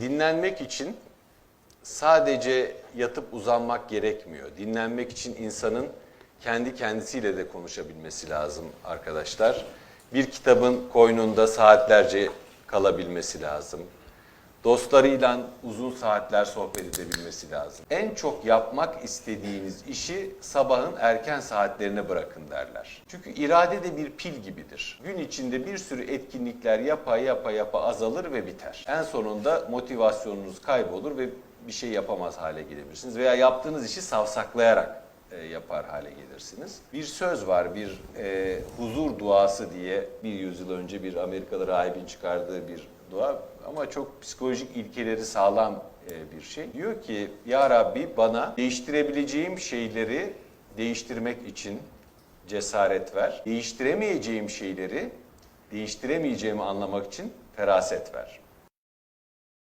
dinlenmek için sadece yatıp uzanmak gerekmiyor. Dinlenmek için insanın kendi kendisiyle de konuşabilmesi lazım arkadaşlar. Bir kitabın koynunda saatlerce kalabilmesi lazım. Dostlarıyla uzun saatler sohbet edebilmesi lazım. En çok yapmak istediğiniz işi sabahın erken saatlerine bırakın derler. Çünkü irade de bir pil gibidir. Gün içinde bir sürü etkinlikler yapa yapa yapa azalır ve biter. En sonunda motivasyonunuz kaybolur ve bir şey yapamaz hale gelebilirsiniz. Veya yaptığınız işi savsaklayarak yapar hale gelirsiniz. Bir söz var, bir e, huzur duası diye bir yüzyıl önce bir Amerikalı rahibin çıkardığı bir dua ama çok psikolojik ilkeleri sağlam e, bir şey. Diyor ki ya Rabbi bana değiştirebileceğim şeyleri değiştirmek için cesaret ver. Değiştiremeyeceğim şeyleri değiştiremeyeceğimi anlamak için feraset ver.